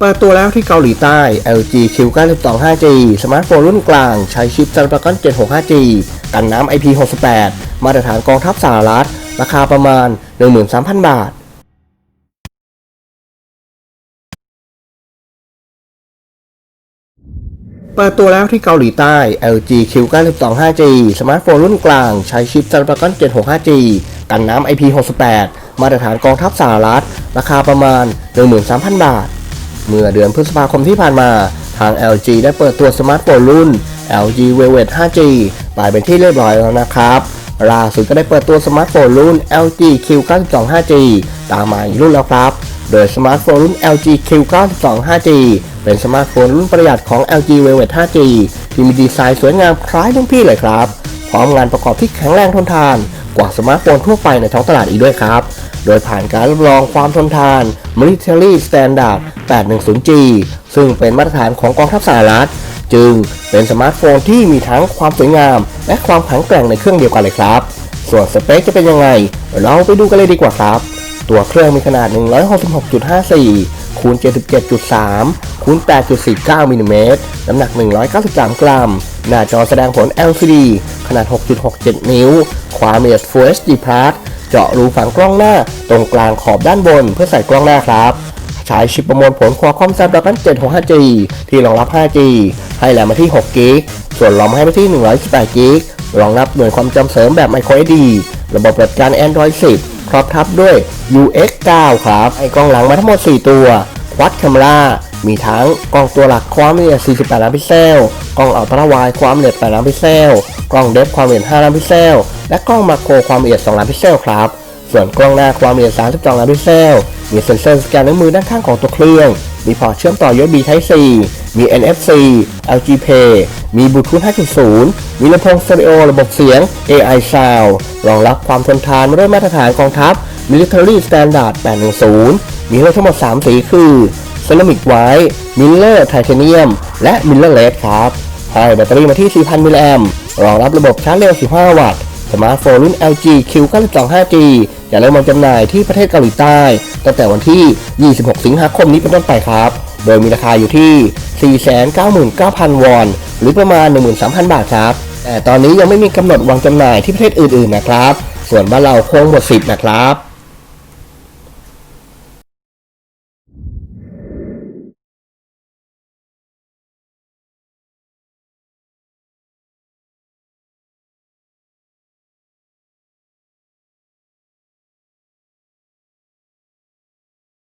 เปิดตัวแล้วที่เกาหลีใต้ LG Q92 5G สมาร์ทโฟนรุ่นกลาง ใช้ชิป Snapdragon 765G กันน้ำ IP68 มาตรฐานกองทัพสหรัฐ ราคาประมาณ 13,000 บาท เปิดตัวแล้วที่เกาหลีใต้ LG Q92 5G สมาร์ทโฟนรุ่นกลาง ใช้ชิป Snapdragon 765G กันน้ำ IP68 มาตรฐานกองทัพสหรัฐ ราคาประมาณ 13,000 บาท เมื่อเดือนพฤษภาคมที่ผ่านมา ทาง LG ได้เปิดตัวสมาร์ทโฟนรุ่น LG Velvet 5G ไปเป็นที่เรียบร้อยแล้วนะครับล่าสุดก็ได้เปิดตัวสมาร์ทโฟนรุ่น LG Q92 5G ตามมาอีกรุ่นแล้วครับ โดยสมาร์ทโฟนรุ่น LG Q92 5G เป็นสมาร์ทโฟนรุ่นประหยัดของ LG Velvet 5G ที่มีดีไซน์สวยงามคล้ายรุ่นพี่เลยครับ พร้อมงานประกอบที่แข็งแรงทนทาน กว่าสมาร์ทโฟนทั่วไปในท้องตลาดอีกด้วยครับ โดยผ่านการรับรองความทนทาน Military Standard 810G ซึ่งเป็นมาตรฐานของกองทัพสหรัฐ จึงเป็นสมาร์ทโฟนที่มีทั้งความสวยงาม และความแข็งแกร่งในเครื่องเดียวกันเลยครับ ส่วนสเปคจะเป็นยังไง เราไปดูกันเลยดีกว่าครับ ตัวเครื่องมีขนาด 166.54 คูณ 77.3 คูณ 8.49 มิลลิเมตร น้ำหนัก 193 กรัม หน้าจอแสดงผล LCD ขนาด 6.67 นิ้ว ความละเอียด Full HD Plus เจาะรูฝังกล้องหน้า ตรงกลางขอบด้านบน เพื่อใส่กล้องหน้าครับใช้ชิปประมวลผล Qualcomm Snapdragon 765G ที่รองรับ 5G ให้แรมมาที่ 6 g b ส่วนรอมให้มาที่ 128 g b รองรับหน่วยความจำเสริมแบบ microSD ระบบปฏิบัติการ Android 10 ครอบทับด้วย UX 9 ครับไอกล้องหลังมาทั้งหมด 4 ตัว Quad Camera มีทั้งกล้องตัวหลักความละเอียด 48 ล้านพิกเซล กล้องอัลตร้าไวด์ความละเอียด 8 ล้านพิกเซล กล้องเดฟความละเอียด 5 ล้านพิกเซล และกล้องมาโครความละเอียด 2 ล้านพิกเซลครับ ส่วนกล้องหน้าความละเอียด 32 ล้านพิกเซล มีเซ็นเซอร์สแกนนิ้วมือด้านข้างของตัวเครื่อง มีพอร์ตเชื่อมต่อ USB Type C มี NFC LG Pay มีบลูทูธ5.0 มีลำโพงสเตอริโอระบบเสียง AI Sound รองรับความทนทานมาด้วยมาตรฐานกองทัพ Military Standard 810 มีให้ทั้งหมด 3 สีคือ Ceramic White Miller Titanium และ Miller Red ครับให้แบตเตอรี่มาที่ 4,000 มิลลิแอมรองรับระบบชาร์จเร็ว 15 วัตต์ สมาร์ทโฟนรุ่น LG Q92 5G จะเริ่มวางจำหน่ายที่ประเทศเกาหลีใต้ ตั้งแต่วันที่ 26 สิงหาคมนี้เป็นต้นไปครับ โดยมีราคาอยู่ที่ 499,000 วอน หรือประมาณ 13,000 บาทครับ แต่ตอนนี้ยังไม่มีกำหนดวางจำหน่ายที่ประเทศอื่นๆนะครับ ส่วนบ้านเราคงหมดสิทธิ์นะครับ